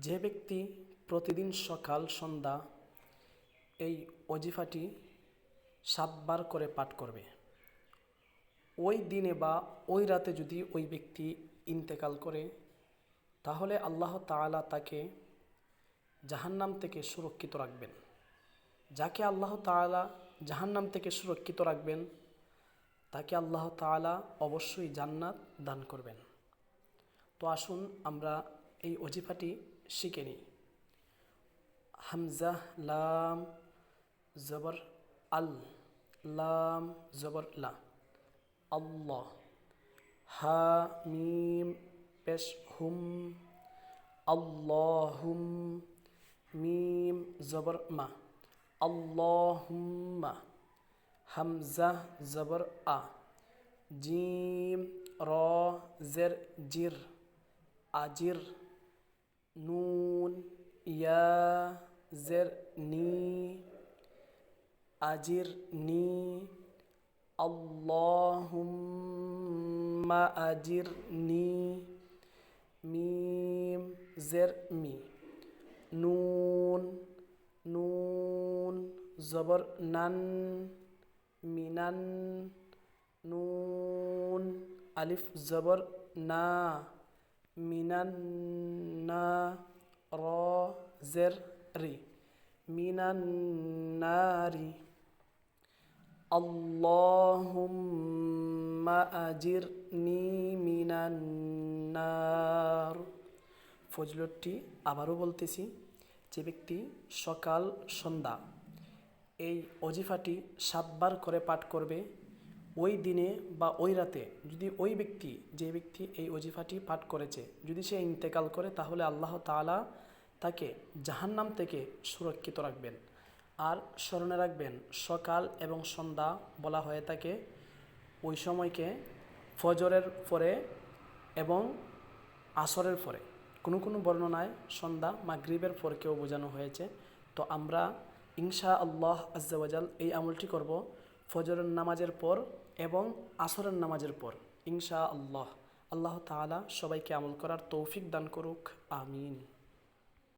যে ব্যক্তি প্রতিদিন সকাল, সন্ধ্যা এই অজিফাটি সাতবার করে পাঠ করবে, ওই দিনে বা ওই রাতে যদি ওই ব্যক্তি ইন্তেকাল করে, তাহলে আল্লাহ তাআলা তাকে জাহান্নাম থেকে সুরক্ষিত রাখবেন। যাকে আল্লাহ তাআলা জাহান্নাম থেকে সুরক্ষিত রাখবেন, তাকে আল্লাহ তাআলা অবশ্যই জান্নাত দান করবেন। তো আসুন আমরা এই অজিফাটি শিখে নিই। হামজা, লাম, জবর, আল, লাম, জবর, লা। আল্লাহ। হা, মিম, পেশ, হুম। আল্লাহুম, মিম, জবর, মা। আল্লাহুম্মা। হামজা, জবর, আ। জিম, র, জের, জির। আজির নুন ইয়া জের নি আজির নি আল্লাহুম্মা আজির নি মিম জের মি নুন নুন জবর নান মিনান নুন আলিফ জবর না মিনান না র জের রি মিনান নারি। আল্লাহুম্মা আজিরনি মিনান ফজলতটি আবারও বলতেছি, যে ব্যক্তি সকাল, সন্ধ্যা, এই অজিফাটি সাতবার করে পাঠ করবে ওই দিনে বা ওই রাতে যদি ওই ব্যক্তি, যে ব্যক্তি এই অজিফাটি পাঠ করেছে, যদি সে ইন্তেকাল করে, তাহলে আল্লাহ তাআলা তাকে জাহান্নাম থেকে সুরক্ষিত রাখবেন। আর স্মরণে রাখবেন, সকাল এবং সন্ধ্যা বলা হয়ে থাকে ওই সময়কে ফজরের পরে এবং আসরের পরে। কোনো কোনো বর্ণনায় সন্ধ্যা, মাগরিবের পরকেও বোঝানো হয়েছে। তো আমরা ইনশা আল্লাহ আজ্জাওয়াজাল এই আমলটি করব। ফজরের নামাজের পর এবং আসরের নামাজের পর ইনশা আল্লাহ আল্লাহ তালা সবাইকে আমল করার তৌফিক দান করুক, আমিন।